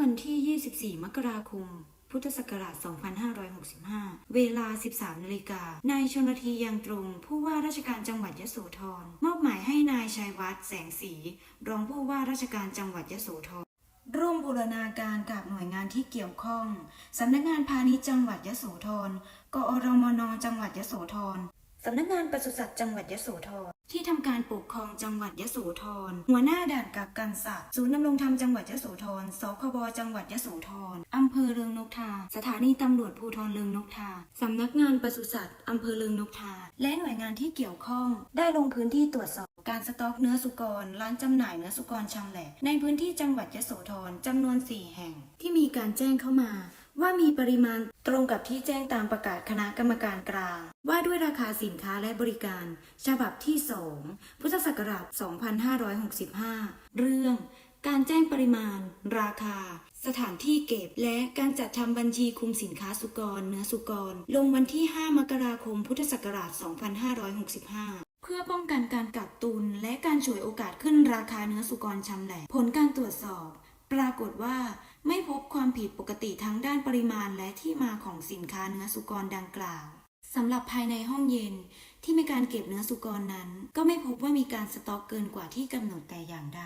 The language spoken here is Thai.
วันที่ 24 มกราคม พุทธศักราช 2565 เวลา 13นาฬิกา นายชนทียังตรง ผู้ว่าราชการจังหวัดยโสธร มอบหมายให้นายชัยวัฒน์แสงสี รองผู้ว่าราชการจังหวัดยโสธร ร่วมบูรณาการกับหน่วยงานที่เกี่ยวข้อง สำนักงานพาณิชย์จังหวัดยโสธร กอรมนจังหวัดยโสธร สำนักงานปศุสัตว์จังหวัดยโสธร ที่ทำการปกครองจังหวัดยโสธร หัวหน้าด่านกักกันสัตว์ศูนย์ดำรงธรรมจังหวัดยโสธร สคบจังหวัดยโสธรอำเภอเรืองนกทา สถานีตำรวจภูธรเรืองนกทา สำนักงานปศุสัตว์อำเภอเรืองนกทา และหน่วยงานที่เกี่ยวข้อง ได้ลงพื้นที่ตรวจสอบการสต็อกเนื้อสุกร ร้านจำหน่ายเนื้อสุกรชำแหละ ในพื้นที่จังหวัดยโสธรจำนวน 4 แห่ง ที่มีการแจ้งเข้ามา ว่ามีปริมาณตรงกับที่แจ้งตามประกาศคณะกรรมการกลาง ว่าด้วยราคาสินค้าและบริการ ฉบับที่ 2 พุทธศักราช 2565 เรื่อง การแจ้งปริมาณ ราคา สถานที่เก็บ และการจัดทำบัญชีคุมสินค้าสุกร เนื้อสุกร ลงวันที่ 5 มกราคม พุทธศักราช 2565เพื่อป้องกันการกักตุนและการฉวยโอกาสขึ้นราคาเนื้อสุกรชำแหละ ผลการตรวจสอบ ปรากฏว่าไม่พบความผิดปกติทั้งด้านปริมาณและที่มาของสินค้าเนื้อสุกรดังกล่าวสำหรับภายในห้องเย็นที่มีการเก็บเนื้อสุกรนั้น ก็ไม่พบว่ามีการสต็อกเกินกว่าที่กำหนดแต่อย่างใด